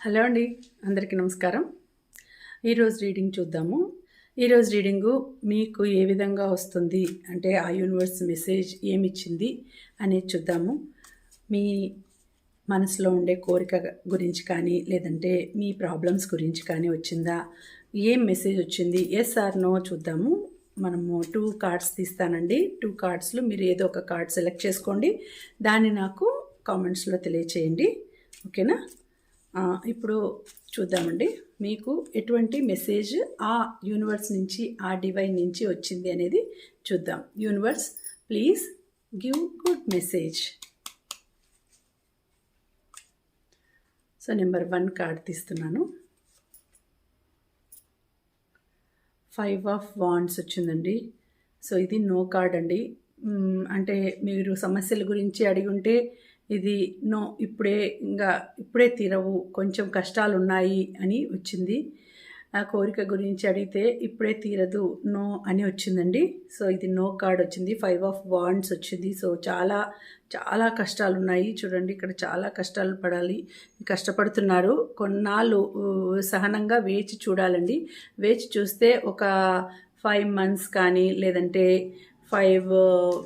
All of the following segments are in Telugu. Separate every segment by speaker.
Speaker 1: హలో అండి అందరికీ నమస్కారం. ఈరోజు రీడింగ్ చూద్దాము. ఈరోజు రీడింగు మీకు ఏ విధంగా వస్తుంది అంటే ఆ యూనివర్స్ మెసేజ్ ఏమిచ్చింది అనేది చూద్దాము. మీ మనసులో ఉండే కోరిక గురించి కానీ లేదంటే మీ ప్రాబ్లమ్స్ గురించి కానీ వచ్చిందా? ఏం మెసేజ్ వచ్చింది? ఎస్ ఆర్ నో చూద్దాము. మనము టూ కార్డ్స్ తీస్తానండి. టూ కార్డ్స్లో మీరు ఏదో ఒక కార్డ్ సెలెక్ట్ చేసుకోండి. దాన్ని నాకు కామెంట్స్లో తెలియచేయండి. ఓకేనా? ఇప్పుడు చూద్దామండి. మీకు ఎటువంటి మెసేజ్ ఆ యూనివర్స్ నుంచి ఆ డివైన్ నుంచి వచ్చింది అనేది చూద్దాం. Universe please give good message. So number one card తీస్తున్నాను. ఫైవ్ ఆఫ్ వాండ్స్ వచ్చిందండి. సో ఇది నో కార్డ్ అండి. అంటే మీరు సమస్యల గురించి అడిగి ఉంటే ఇది నో ఇప్పుడే ఇంకా ఇప్పుడే తీరవు కొంచెం కష్టాలు ఉన్నాయి అని వచ్చింది. ఆ కోరిక గురించి అడిగితే ఇప్పుడే తీరదు నో అని వచ్చిందండి. సో ఇది నో కార్డ్ వచ్చింది ఫైవ్ ఆఫ్ వాండ్స్ వచ్చింది. సో చాలా చాలా కష్టాలు ఉన్నాయి చూడండి ఇక్కడ చాలా కష్టాలు పడాలి కష్టపడుతున్నారు. కొన్నాళ్ళు సహనంగా వేచి చూడాలండి. వేచి చూస్తే ఒక ఫైవ్ మంత్స్ కానీ లేదంటే ఫైవ్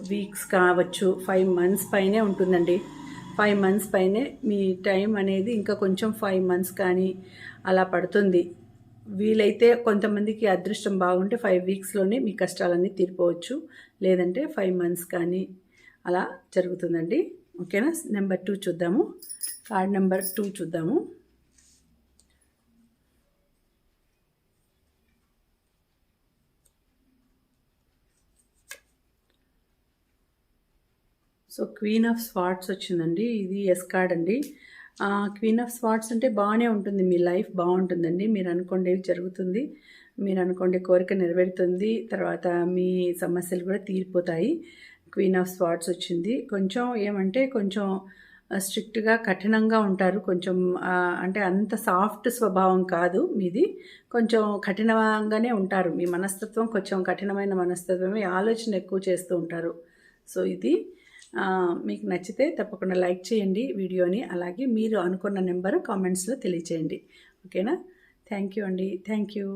Speaker 1: వీక్స్ కావచ్చు ఫైవ్ మంత్స్ పైనే ఉంటుందండి. ఫైవ్ మంత్స్ పైనే మీ టైం అనేది ఇంకా కొంచెం ఫైవ్ మంత్స్ కానీ అలా పడుతుంది. వీలైతే కొంతమందికి అదృష్టం బాగుంటే ఫైవ్ వీక్స్లోనే మీ కష్టాలన్నీ తీరిపోవచ్చు. లేదంటే ఫైవ్ మంత్స్ కానీ అలా జరుగుతుందండి. ఓకేనా? నెంబర్ టూ చూద్దాము. కార్డ్ నెంబర్ టూ చూద్దాము. సో క్వీన్ ఆఫ్ స్వాట్స్ వచ్చిందండి. ఇది ఎస్ కార్డ్ అండి. క్వీన్ ఆఫ్ స్వాట్స్ అంటే బాగానే ఉంటుంది. మీ లైఫ్ బాగుంటుందండి. మీరు అనుకోండేవి జరుగుతుంది మీరు అనుకోండి కోరిక నెరవేరుతుంది తర్వాత మీ సమస్యలు కూడా తీరిపోతాయి. క్వీన్ ఆఫ్ స్వాట్స్ వచ్చింది. కొంచెం ఏమంటే కొంచెం స్ట్రిక్ట్గా కఠినంగా ఉంటారు. కొంచెం అంటే అంత సాఫ్ట్ స్వభావం కాదు మీది. కొంచెం కఠినంగానే ఉంటారు. మీ మనస్తత్వం కొంచెం కఠినమైన మనస్తత్వమే. ఆలోచన ఎక్కువ చేస్తూ ఉంటారు. సో ఇది. మీకు నచ్చితే తప్పకుండా లైక్ చేయండి వీడియోని. అలాగే మీరు అనుకున్న నెంబరు కామెంట్స్లో తెలియచేయండి. ఓకేనా? థ్యాంక్ యూ అండి. Thank you.